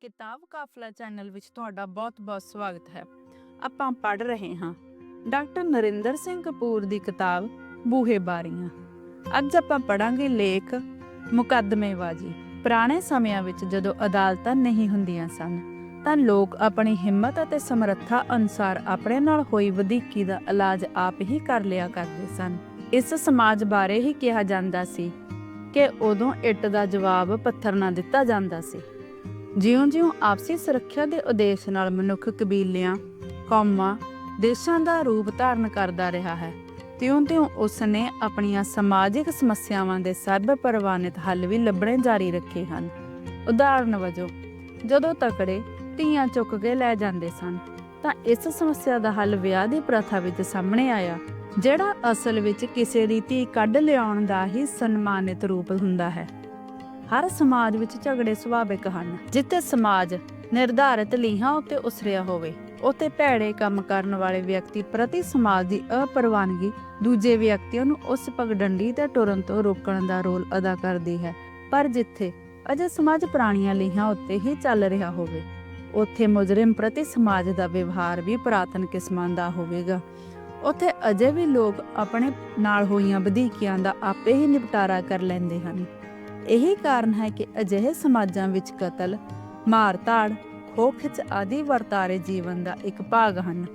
ਕਿਤਾਬ ਕਾਫਲਾ ਚੈਨਲ ਵਿੱਚ ਤੁਹਾਡਾ ਬਹੁਤ-ਬਹੁਤ ਸਵਾਗਤ ਹੈ। ਆਪਾਂ ਪੜ੍ਹ ਰਹੇ ਹਾਂ ਡਾਕਟਰ ਨਰਿੰਦਰ ਸਿੰਘ ਕਪੂਰ ਦੀ ਕਿਤਾਬ ਬੂਹੇ ਬਾਰੀਆਂ। ਅੱਜ ਆਪਾਂ ਪੜਾਂਗੇ ਲੇਖ ਮੁਕੱਦਮੇਬਾਜ਼ੀ। ਪੁਰਾਣੇ ਸਮਿਆਂ ਵਿੱਚ ਜਦੋਂ ਅਦਾਲਤਾਂ ਨਹੀਂ ਹੁੰਦੀਆਂ ਸਨ, ਤਾਂ ਲੋਕ ਆਪਣੀ ਹਿੰਮਤ ਅਤੇ ਸਮਰੱਥਾ ਅਨੁਸਾਰ ਆਪਣੇ ਨਾਲ ਹੋਈ ਵਧੀਕੀ ਦਾ ਇਲਾਜ ਆਪ ਹੀ ਕਰ ਲਿਆ ਕਰਦੇ ਸਨ। ਇਸ ਸਮਾਜ ਬਾਰੇ ਹੀ ਕਿਹਾ ਜਾਂਦਾ ਸੀ ਕਿ ਉਦੋਂ ਇੱਟ ਦਾ ਜਵਾਬ ਪੱਥਰ ਨਾਲ ਦਿੱਤਾ ਜਾਂਦਾ ਸੀ। ਜਿਉਂ-ਜਿਉਂ ਆਪਸੀ ਸੁਰੱਖਿਆ ਦੇ ਉਦੇਸ਼ ਨਾਲ ਮਨੁੱਖ ਕਬੀਲਿਆਂ, ਕੌਮਾਂ, ਦੇਸ਼ਾਂ ਦਾ ਰੂਪ ਧਾਰਨ ਕਰਦਾ ਰਿਹਾ ਹੈ ਤਿਉਂ-ਤਿਉਂ ਉਸ ਨੇ ਆਪਣੀਆਂ ਸਮਾਜਿਕ ਸਮੱਸਿਆਵਾਂ ਦੇ ਸਰਬ ਪਰਵਾਨਿਤ ਹੱਲ ਵੀ ਲੱਭਣੇ ਜਾਰੀ ਰੱਖੇ ਹਨ। ਉਦਾਹਰਨ ਵਜੋਂ ਜਦੋਂ ਤਕੜੇ ਧੀਆਂ ਚੁੱਕ ਕੇ ਲੈ ਜਾਂਦੇ ਸਨ ਤਾਂ ਇਸ ਸਮੱਸਿਆ ਦਾ ਹੱਲ ਵਿਆਹ ਦੀ ਪ੍ਰਥਾ ਵਿੱਚ ਸਾਹਮਣੇ ਆਇਆ ਜਿਹੜਾ ਅਸਲ ਵਿੱਚ ਕਿਸੇ ਦੀ ਧੀ ਕੱਢ ਲਿਆਉਣ ਦਾ ਹੀ ਸਨਮਾਨਿਤ ਰੂਪ ਹੁੰਦਾ ਹੈ। ਹਰ ਸਮਾਜ ਵਿੱਚ ਝਗੜੇ ਸੁਭਾਵਿਕ ਹਨ। ਜਿੱਥੇ ਸਮਾਜ ਨਿਰਧਾਰਿਤ ਲੀਹਾਂ ਉੱਤੇ ਉਸਰਿਆ ਹੋਵੇ, ਉੱਥੇ ਭੈੜੇ ਕੰਮ ਕਰਨ ਵਾਲੇ ਵਿਅਕਤੀ ਪ੍ਰਤੀ ਸਮਾਜ ਦੀ ਅਪਰਵਾਨਗੀ ਦੂਜੇ ਵਿਅਕਤੀਆਂ ਨੂੰ ਉਸ ਪਗਡੰਡੀ ਤੇ ਟੁਰਨ ਤੋਂ ਰੋਕਣ ਦਾ ਰੋਲ ਅਦਾ ਕਰਦੀ ਹੈ। ਪਰ ਜਿੱਥੇ ਅਜੇ ਸਮਾਜ ਪੁਰਾਣੀਆਂ ਲੀਹਾਂ ਉੱਤੇ ਹੀ ਚੱਲ ਰਿਹਾ ਹੋਵੇ, ਉੱਥੇ ਮੁਜਰਮ ਪ੍ਰਤੀ ਸਮਾਜ ਦਾ ਵਿਵਹਾਰ ਵੀ ਪੁਰਾਤਨ ਕਿਸਮਾਂ ਦਾ ਹੋਵੇਗਾ। ਉੱਥੇ ਅਜੇ ਵੀ ਲੋਕ ਆਪਣੇ ਨਾਲ ਹੋਈਆਂ ਵਧੀਕੀਆਂ ਦਾ ਆਪੇ ਹੀ ਨਿਪਟਾਰਾ ਕਰ ਲੈਂਦੇ ਹਨ। ਇਹੀ ਕਾਰਨ ਹੈ ਕਿ ਅਜਿਹੇ ਸਮਾਜਾਂ ਵਿੱਚ ਕਤਲ, ਮਾਰ-ਧਾੜ, ਖੋਹ-ਖਿੱਚ ਆਦਿ ਵਰਤਾਰੇ ਜੀਵਨ ਦਾ ਇੱਕ ਭਾਗ ਹਨ।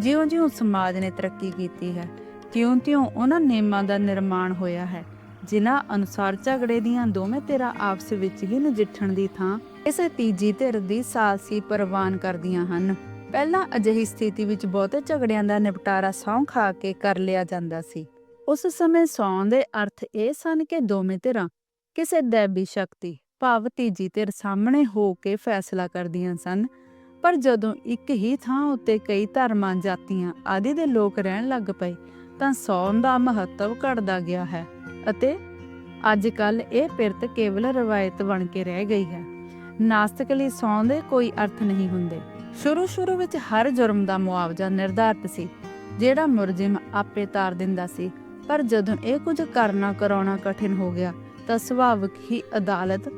ਜਿਉਂ-ਜਿਉਂ ਸਮਾਜ ਨੇ ਤਰੱਕੀ ਕੀਤੀ ਹੈ, ਤਿਉਂ-ਤਿਉਂ ਉਹਨਾਂ ਨਿਯਮਾਂ ਦਾ ਨਿਰਮਾਣ ਹੋਇਆ ਹੈ, ਜਿਨ੍ਹਾਂ ਅਨੁਸਾਰ ਝਗੜੇ ਦੀਆਂ ਦੋਵੇਂ ਧਿਰਾਂ ਆਪਸ ਵਿੱਚ ਹੀ ਨਜਿੱਠਣ ਦੀ ਥਾਂ ਕਿਸੇ ਤੀਜੀ ਧਿਰ ਦੀ ਸਾਲਸੀ ਪ੍ਰਵਾਨ ਕਰਦੀਆਂ ਹਨ। ਪਹਿਲਾਂ ਅਜਿਹੀ ਸਥਿਤੀ ਵਿੱਚ ਬਹੁਤੇ ਝਗੜਿਆਂ ਦਾ ਨਿਪਟਾਰਾ ਸਹੁੰ ਖਾ ਕੇ ਕਰ ਲਿਆ ਜਾਂਦਾ ਸੀ। ਉਸ ਸਮੇਂ ਸੌਂ ਦੇ ਅਰਥ ਇਹ ਸਨ ਕਿ ਦੋਵੇਂ ਧਿਰਾਂ ਕਿਸੇ ਦੈਬੀ ਸ਼ਕਤੀ, ਭਾਵ ਤੀਜੀ ਧਿਰ ਸਾਹਮਣੇ ਹੋ ਕੇ ਫੈਸਲਾ ਕਰਦੀਆਂ ਸਨ। ਪਰ ਜਦੋਂ ਇੱਕ ਹੀ ਥਾਂ ਉੱਤੇ ਕਈ ਧਰਮਾਂ, ਜਾਤੀਆਂ ਆਦਿ ਦੇ ਲੋਕ ਰਹਿਣ ਲੱਗ ਪਏ, ਤਾਂ ਸੌਣ ਦਾ ਮਹੱਤਵ ਘਟਦਾ ਗਿਆ ਹੈ ਅਤੇ ਅੱਜ ਕੱਲ ਇਹ ਪਿਰਤ ਕੇਵਲ ਰਵਾਇਤ ਬਣ ਕੇ ਰਹਿ ਗਈ ਹੈ। ਨਾਸਤਿਕ ਲਈ ਸੌਣ ਦੇ ਕੋਈ ਅਰਥ ਨਹੀਂ ਹੁੰਦੇ। ਸ਼ੁਰੂ ਸ਼ੁਰੂ ਵਿੱਚ ਹਰ ਜੁਰਮ ਦਾ ਮੁਆਵਜ਼ਾ ਨਿਰਧਾਰਤ ਸੀ, ਜਿਹੜਾ ਮੁਰਜਮ ਆਪੇ ਤਾਰ ਦਿੰਦਾ ਸੀ। ਪਰ ਜਦੋਂ ਇਹ ਕੁਝ ਕਰਨਾ ਕਰਾਉਣਾ ਕਠਿਨ ਹੋ ਗਿਆ ਤਾਂ ਸੁਭਾਵਿਕ ਹੀ ਅਦਾਲਤ,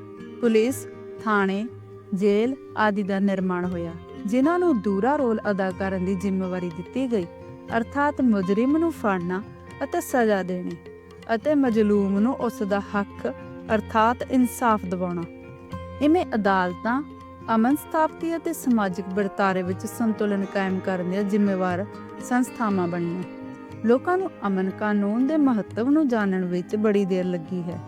ਪੁਲਿਸ, ਥਾਣੇ, ਜੇਲ੍ਹ ਆਦਿ ਦਾ ਨਿਰਮਾਣ ਹੋਇਆ, ਜਿਨ੍ਹਾਂ ਨੂੰ ਦੂਰਾ ਰੋਲ ਅਦਾ ਕਰਨ ਦੀ ਜ਼ਿੰਮੇਵਾਰੀ ਦਿੱਤੀ ਗਈ। ਅਰਥਾਤ ਮੁਜਰਮ ਨੂੰ ਫੜਨਾ ਅਤੇ ਸਜ਼ਾ ਦੇਣੀ ਅਤੇ ਮਜਲੂਮ ਨੂੰ ਉਸ ਦਾ ਹੱਕ, ਅਰਥਾਤ ਇਨਸਾਫ ਦਿਵਾਉਣਾ। ਇਵੇਂ ਅਦਾਲਤਾਂ, ਅਮਨ ਸਥਾਪਤੀ ਅਤੇ ਸਮਾਜਿਕ ਵਰਤਾਰੇ ਵਿੱਚ ਸੰਤੁਲਨ ਕਾਇਮ ਕਰਨ ਦੀਆਂ ਜ਼ਿੰਮੇਵਾਰ ਸੰਸਥਾਵਾਂ ਬਣੀਆਂ। ਲੋਕਾਂ ਨੂੰ ਅਮਨ ਕਾਨੂੰਨ ਦੇ ਮਹੱਤਵ ਨੂੰ ਜਾਣਨ ਵਿੱਚ ਬੜੀ ਦੇਰ ਲੱਗੀ ਹੈ।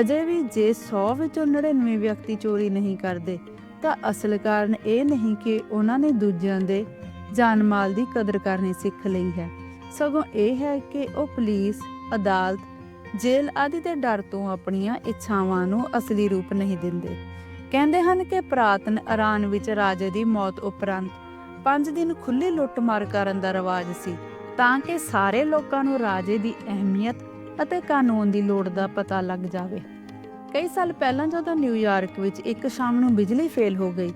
ਅਜੇ ਵੀ ਜੇ 100 ਵਿੱਚੋਂ 99 ਵਿਅਕਤੀ ਚੋਰੀ ਨਹੀਂ ਕਰਦੇ, ਤਾਂ ਅਸਲ ਕਾਰਨ ਇਹ ਨਹੀਂ ਕਿ ਉਹਨਾਂ ਨੇ ਦੂਜਿਆਂ ਦੇ ਜਾਨ ਮਾਲ ਦੀ ਕਦਰ ਕਰਨੀ ਸਿੱਖ ਲਈ ਹੈ। ਸਗੋਂ ਇਹ ਹੈ ਕਿ ਉਹ ਪੁਲਿਸ, ਅਦਾਲਤ, ਜੇਲ੍ਹ ਆਦਿ ਦੇ ਡਰ ਤੋਂ ਆਪਣੀਆਂ ਇੱਛਾਵਾਂ ਨੂੰ ਅਸਲੀ ਰੂਪ ਨਹੀਂ ਦਿੰਦੇ। ਕਹਿੰਦੇ ਹਨ ਕਿ ਪ੍ਰਾਤਨ ਇਰਾਨ ਵਿੱਚ ਰਾਜੇ ਦੀ ਮੌਤ ਉਪਰੰਤ 5 ਦਿਨ ਖੁੱਲੀ ਲੁੱਟਮਾਰ ਕਰਨ ਦਾ ਰਿਵਾਜ ਸੀ, ਤਾਂ ਕਿ ਸਾਰੇ ਲੋਕਾਂ ਨੂੰ ਰਾਜੇ ਦੀ ਅਹਿਮੀਅਤ ਅਤੇ ਕਾਨੂੰਨ ਦੀ ਲੋੜ ਦਾ ਪਤਾ ਲੱਗ ਜਾਵੇ। ਕਈ ਸਾਲ ਪਹਿਲਾਂ ਜਦੋਂ ਨਿਊਯਾਰਕ ਵਿੱਚ ਇੱਕ ਸ਼ਾਮ ਨੂੰ ਬਿਜਲੀ ਫੇਲ ਹੋ ਗਈ,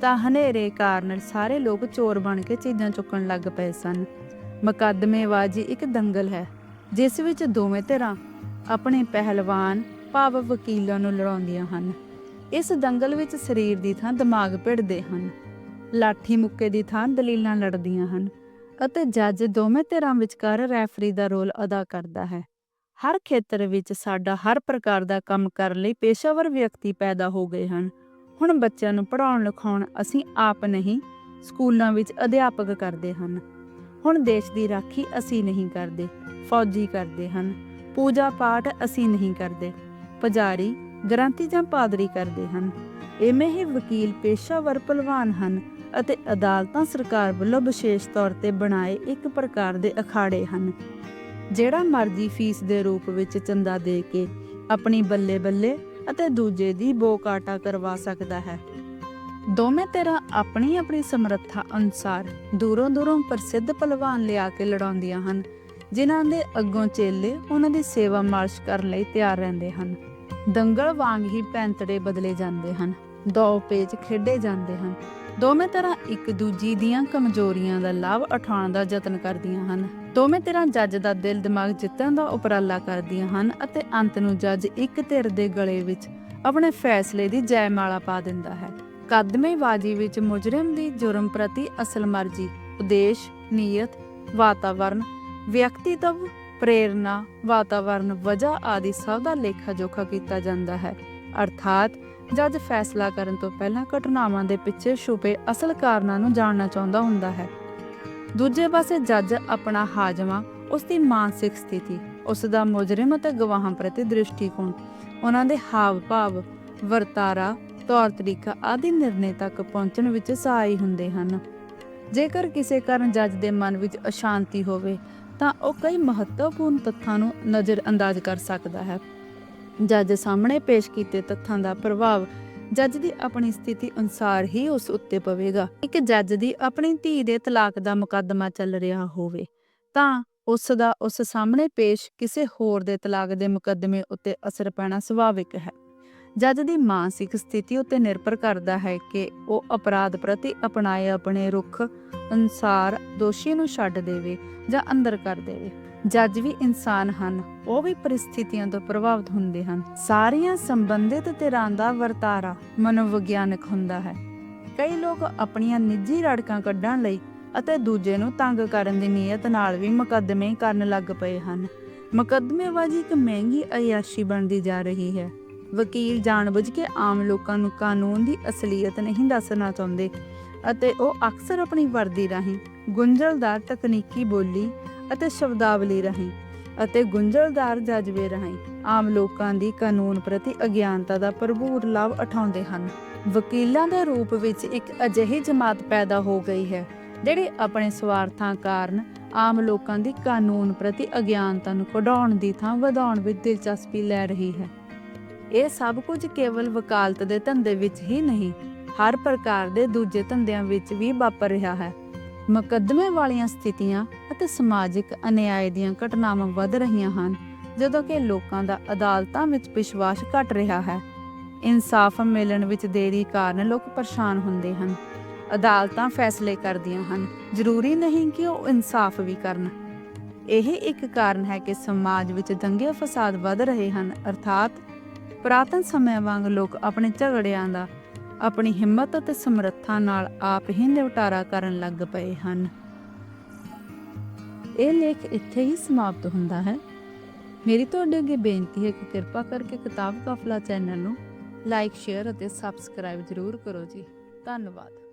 ਤਾਂ ਹਨੇਰੇ ਕਾਰਨ ਸਾਰੇ ਲੋਕ ਚੋਰ ਬਣ ਕੇ ਚੀਜ਼ਾਂ ਚੁੱਕਣ ਲੱਗ ਪਏ ਸਨ। ਮੁਕੱਦਮੇਬਾਜ਼ੀ ਇੱਕ ਦੰਗਲ ਹੈ, ਜਿਸ ਵਿੱਚ ਦੋਵੇਂ ਧਿਰਾਂ ਆਪਣੇ ਪਹਿਲਵਾਨ, ਭਾਵ ਵਕੀਲਾਂ ਨੂੰ ਲੜਾਉਂਦੀਆਂ ਹਨ। ਇਸ ਦੰਗਲ ਵਿੱਚ ਸਰੀਰ ਦੀ ਥਾਂ ਦਿਮਾਗ ਭਿੜਦੇ ਹਨ, ਲਾਠੀ ਮੁੱਕੇ ਦੀ ਥਾਂ ਦਲੀਲਾਂ ਲੜਦੀਆਂ ਹਨ ਅਤੇ ਜੱਜ ਦੋਵੇਂ ਧਿਰਾਂ ਵਿਚਕਾਰ ਰੈਫਰੀ ਦਾ ਰੋਲ ਅਦਾ ਕਰਦਾ ਹੈ। ਹਰ ਖੇਤਰ ਵਿੱਚ ਸਾਡਾ ਹਰ ਪ੍ਰਕਾਰ ਦਾ ਕੰਮ ਕਰਨ ਲਈ ਪੇਸ਼ਾਵਰ ਵਿਅਕਤੀ ਪੈਦਾ ਹੋ ਗਏ ਹਨ। ਹੁਣ ਬੱਚਿਆਂ ਨੂੰ ਪੜ੍ਹਾਉਣ, ਲਿਖਾਉਣ ਅਸੀਂ ਆਪ ਨਹੀਂ, ਸਕੂਲਾਂ ਵਿੱਚ ਅਧਿਆਪਕ ਕਰਦੇ ਹਨ। ਹੁਣ ਦੇਸ਼ ਦੀ ਰਾਖੀ ਅਸੀਂ ਨਹੀਂ ਕਰਦੇ, ਫੌਜੀ ਕਰਦੇ ਹਨ, ਪੂਜਾ ਪਾਠ ਅਸੀਂ ਨਹੀਂ ਕਰਦੇ, ਪੁਜਾਰੀ, ਗ੍ਰੰਥੀ ਜਾਂ ਪਾਦਰੀ ਕਰਦੇ ਹਨ। ਇਵੇਂ ਹੀ ਵਕੀਲ, ਪੇਸ਼ਾਵਰ, ਪਹਿਲਵਾਨ ਹਨ ਅਤੇ ਅਦਾਲਤਾਂ ਸਰਕਾਰ ਵੱਲੋਂ ਵਿਸ਼ੇਸ਼ ਤੌਰ ਤੇ ਬਣਾਏ ਇੱਕ ਪ੍ਰਕਾਰ ਦੇ ਅਖਾੜੇ ਹਨ। ਜਿਹੜਾ ਮਰਜ਼ੀ ਫੀਸ ਦੇ ਰੂਪ ਵਿੱਚ ਚੰਦਾ ਦੇ ਕੇ ਆਪਣੀ ਬੱਲੇ ਬੱਲੇ ਅਤੇ ਦੂਜੇ ਦੀ ਬੋਕਾਟਾ ਕਰਵਾ ਸਕਦਾ ਹੈ। ਦੋਵੇਂ ਧਿਰਾਂ ਆਪਣੀ ਆਪਣੀ ਸਮਰੱਥਾ ਅਨੁਸਾਰ ਦੂਰੋਂ ਦੂਰੋਂ ਪ੍ਰਸਿੱਧ ਪਹਿਲਵਾਨ ਲਿਆ ਕੇ ਲੜਾਉਂਦੀਆਂ ਹਨ, ਜਿਨ੍ਹਾਂ ਦੇ ਅੱਗੋਂ ਚੇਲੇ ਉਹਨਾਂ ਦੀ ਸੇਵਾ ਮਾਰਸ਼ ਕਰਨ ਲਈ ਤਿਆਰ ਰਹਿੰਦੇ ਹਨ। ਦੰਗਲ ਵਾਂਗ ਹੀ ਪੈਂਤੜੇ ਬਦਲੇ ਜਾਂਦੇ ਹਨ ਦੋ ਪੇਚ ਖੇਡੇ ਜਾਂਦੇ ਹਨ। ਦੋਵੇਂ ਤਰ੍ਹਾਂ ਇੱਕ ਦੂਜੀ ਦੀਆਂ ਕਮਜ਼ੋਰੀਆਂ ਦਾ ਲਾਭ ਉਠਾਉਣ ਦਾ ਯਤਨ ਕਰਦੀਆਂ ਹਨ। ਦੋਵੇਂ ਤਰ੍ਹਾਂ ਜੱਜ ਦਾ ਦਿਲ ਦਿਮਾਗ ਜਿੱਤਣ ਦਾ ਉਪਰਾਲਾ ਕਰਦੀਆਂ ਹਨ ਅਤੇ ਅੰਤ ਨੂੰ ਜੱਜ ਇੱਕ ਧਿਰ ਦੇ ਗਲੇ ਵਿੱਚ ਆਪਣੇ ਫੈਸਲੇ ਦੀ ਜੈਮਾਲਾ ਪਾ ਦਿੰਦਾ ਹੈ। ਮੁਕੱਦਮੇਬਾਜ਼ੀ ਵਿੱਚ ਮੁਜਰਮ ਦੀ ਜੁਰਮ ਪ੍ਰਤੀ ਅਸਲ ਮਰਜ਼ੀ, ਉਦੇਸ਼, ਨੀਅਤ ਵਾਤਾਵਰਣ ਵਿਅਕਤੀਤਵ ਪ੍ਰੇਰਨਾ ਵਾਤਾਵਰਣ ਵਜ੍ਹਾ ਆਦਿ ਸਭ ਦਾ ਲੇਖਾ ਜੋਖਾ ਕੀਤਾ ਜਾਂਦਾ ਹੈ। ਅਰਥਾਤ ਜੱਜ ਫੈਸਲਾ ਕਰਨ ਤੋਂ ਪਹਿਲਾਂ ਘਟਨਾਵਾਂ ਦੇ ਪਿੱਛੇ ਛੁਪੇ ਅਸਲ ਕਾਰਨਾਂ ਨੂੰ ਜਾਣਨਾ ਚਾਹੁੰਦਾ ਹੁੰਦਾ ਹੈ। ਦੂਜੇ ਪਾਸੇ ਜੱਜ ਆਪਣਾ ਹਾਜ਼ਮਾ ਉਸ ਦੀ ਮਾਨਸਿਕ ਸਥਿਤੀ ਉਸ ਦਾ ਮੁਜਰਮ ਅਤੇ ਗਵਾਹਾਂ ਪ੍ਰਤੀ ਦ੍ਰਿਸ਼ਟੀਕੋਣ, ਉਹਨਾਂ ਦੇ ਹਾਵ ਭਾਵ ਵਰਤਾਰਾ, ਤੌਰ ਤਰੀਕਾ ਆਦਿ ਨਿਰਣੇ ਤੱਕ ਪਹੁੰਚਣ ਵਿੱਚ ਸਹਾਈ ਹੁੰਦੇ ਹਨ। ਜੇਕਰ ਕਿਸੇ ਕਾਰਨ ਜੱਜ ਦੇ ਮਨ ਵਿੱਚ ਅਸ਼ਾਂਤੀ ਹੋਵੇ, ਤਾਂ ਉਹ ਕਈ ਮਹੱਤਵਪੂਰਨ ਤੱਥਾਂ ਨੂੰ ਨਜ਼ਰ ਅੰਦਾਜ਼ ਕਰ ਸਕਦਾ ਹੈ। ਜੱਜ ਸਾਹਮਣੇ ਪੇਸ਼ ਕੀਤੇ ਤੱਥਾਂ ਦਾ ਪ੍ਰਭਾਵ ਜੱਜ ਦੀ ਆਪਣੀ ਸਥਿਤੀ ਅਨੁਸਾਰ ਹੀ ਉਸ ਉੱਤੇ ਪਵੇਗਾ। ਇੱਕ ਜੱਜ ਦੀ ਆਪਣੀ ਧੀ ਦੇ ਤਲਾਕ ਦਾ ਮੁਕੱਦਮਾ ਚੱਲ ਰਿਹਾ ਹੋਵੇ, ਤਾਂ ਉਸ ਦਾ ਉਸ ਸਾਹਮਣੇ ਪੇਸ਼ ਕਿਸੇ ਹੋਰ ਦੇ ਤਲਾਕ ਦੇ ਮੁਕੱਦਮੇ ਉੱਤੇ ਅਸਰ ਪੈਣਾ ਸੁਭਾਵਿਕ ਹੈ। ਜੱਜ ਦੀ ਮਾਨਸਿਕ ਸਥਿਤੀ ਉੱਤੇ ਨਿਰਭਰ ਕਰਦਾ ਹੈ ਕਿ ਉਹ ਅਪਰਾਧ ਪ੍ਰਤੀ ਅਪਣਾਏ ਆਪਣੇ ਰੁਖ, ਅਨੁਸਾਰ ਦੋਸ਼ੀ ਨੂੰ ਛੱਡ ਦੇਵੇ ਜਾਂ ਅੰਦਰ ਕਰ ਦੇਵੇ। ਜੱਜ ਵੀ ਇਨਸਾਨ ਹਨ, ਉਹ ਵੀ ਪਰਿਸਥਿਤੀਆਂ ਤੋਂ ਪ੍ਰਭਾਵਿਤ ਹੁੰਦੇ ਹਨ। ਸਾਰੀਆਂ ਸੰਬੰਧਿਤ ਧਿਰਾਂ ਦਾ ਵਰਤਾਰਾ ਮਨੋਵਿਗਿਆਨਕ ਹੁੰਦਾ ਹੈ। ਕਈ ਲੋਕ ਆਪਣੀਆਂ ਨਿੱਜੀ ਰੜਕਾਂ ਕੱਢਣ ਲਈ ਅਤੇ ਦੂਜੇ ਨੂੰ ਤੰਗ ਕਰਨ ਦੀ ਨੀਅਤ ਨਾਲ ਵੀ ਮੁਕੱਦਮੇ ਕਰਨ ਲੱਗ ਪਏ ਹਨ। ਮੁਕੱਦਮੇਬਾਜ਼ੀ ਇੱਕ ਮਹਿੰਗੀ ਅਯਾਸ਼ੀ ਬਣਦੀ ਜਾ ਰਹੀ ਹੈ। ਵਕੀਲ ਜਾਣਬੁੱਝ ਕੇ ਆਮ ਲੋਕਾਂ ਨੂੰ ਕਾਨੂੰਨ ਦੀ ਅਸਲੀਅਤ ਨਹੀਂ ਦੱਸਣਾ ਚਾਹੁੰਦੇ ਅਤੇ ਉਹ ਅਕਸਰ ਆਪਣੀ ਵਰਦੀ ਰਾਹੀਂ ਗੁੰਝਲਦਾਰ ਤਕਨੀਕੀ ਬੋਲੀ ਅਤੇ ਸ਼ਬਦਾਵਲੀ ਰਾਹੀਂ ਅਤੇ ਗੁੰਝਲਦਾਰ ਜਜ਼ਬੇ ਰਾਹੀਂ ਆਮ ਲੋਕਾਂ ਦੀ ਕਾਨੂੰਨ ਪ੍ਰਤੀ ਅਗਿਆਨਤਾ ਦਾ ਭਰਪੂਰ ਲਾਭ ਉਠਾਉਂਦੇ ਹਨ। ਵਕੀਲਾਂ ਦੇ ਰੂਪ ਵਿੱਚ ਇੱਕ ਅਜਿਹੀ ਜਮਾਤ ਪੈਦਾ ਹੋ ਗਈ ਹੈ, ਜਿਹੜੀ ਆਪਣੇ ਸਵਾਰਥਾਂ ਕਾਰਨ ਆਮ ਲੋਕਾਂ ਦੀ ਕਾਨੂੰਨ ਪ੍ਰਤੀ ਅਗਿਆਨਤਾ ਨੂੰ ਕਢਾਉਣ ਦੀ ਥਾਂ ਵਧਾਉਣ ਵਿੱਚ ਦਿਲਚਸਪੀ ਲੈ ਰਹੀ ਹੈ। ਇਹ ਸਭ ਕੁਝ ਕੇਵਲ ਵਕਾਲਤ ਦੇ ਧੰਦੇ ਵਿੱਚ ਹੀ ਨਹੀਂ, ਹਰ ਪ੍ਰਕਾਰ ਦੇ ਦੂਜੇ ਧੰਦਿਆਂ ਵਿੱਚ ਵੀ ਵਾਪਰ ਰਿਹਾ ਹੈ। ਮੁਕੱਦਮੇ ਵਾਲੀਆਂ ਸਥਿਤੀਆਂ ਅਤੇ ਸਮਾਜਿਕ ਅਨਿਆਏ ਦੀਆਂ ਘਟਨਾਵਾਂ ਵੱਧ ਰਹੀਆਂ ਹਨ, ਜਦੋਂ ਕਿ ਲੋਕਾਂ ਦਾ ਅਦਾਲਤਾਂ ਵਿੱਚ ਵਿਸ਼ਵਾਸ ਘਟ ਰਿਹਾ ਹੈ। ਇਨਸਾਫ ਮਿਲਣ ਵਿੱਚ ਦੇਰੀ ਕਾਰਨ ਲੋਕ ਪਰੇਸ਼ਾਨ ਹੁੰਦੇ ਹਨ। ਅਦਾਲਤਾਂ ਫੈਸਲੇ ਕਰਦੀਆਂ ਹਨ, ਜ਼ਰੂਰੀ ਨਹੀਂ ਕਿ ਉਹ ਇਨਸਾਫ ਵੀ ਕਰਨ। ਇਹ ਇੱਕ ਕਾਰਨ ਹੈ ਕਿ ਸਮਾਜ ਵਿੱਚ ਦੰਗੇ ਫਸਾਦ ਵੱਧ ਰਹੇ ਹਨ, ਅਰਥਾਤ ਪੁਰਾਤਨ ਸਮਿਆਂ ਵਾਂਗ ਲੋਕ ਆਪਣੇ ਝਗੜਿਆਂ ਦਾ, ਆਪਣੀ ਹਿੰਮਤ ਅਤੇ ਸਮਰੱਥਾ ਨਾਲ ਆਪ ਹੀ ਨਿਪਟਾਰਾ ਕਰਨ ਲੱਗ ਪਏ ਹਨ। ਇਹ ਲੇਖ ਇੱਥੇ ਹੀ ਸਮਾਪਤ ਹੁੰਦਾ ਹੈ। ਮੇਰੀ ਤੁਹਾਡੇ ਅੱਗੇ ਬੇਨਤੀ ਹੈ ਕਿ ਕਿਰਪਾ ਕਰਕੇ ਕਿਤਾਬ ਕਾਫਲਾ ਚੈਨਲ ਨੂੰ ਲਾਈਕ, ਸ਼ੇਅਰ ਅਤੇ ਸਬਸਕ੍ਰਾਈਬ ਜ਼ਰੂਰ ਕਰੋ ਜੀ। ਧੰਨਵਾਦ।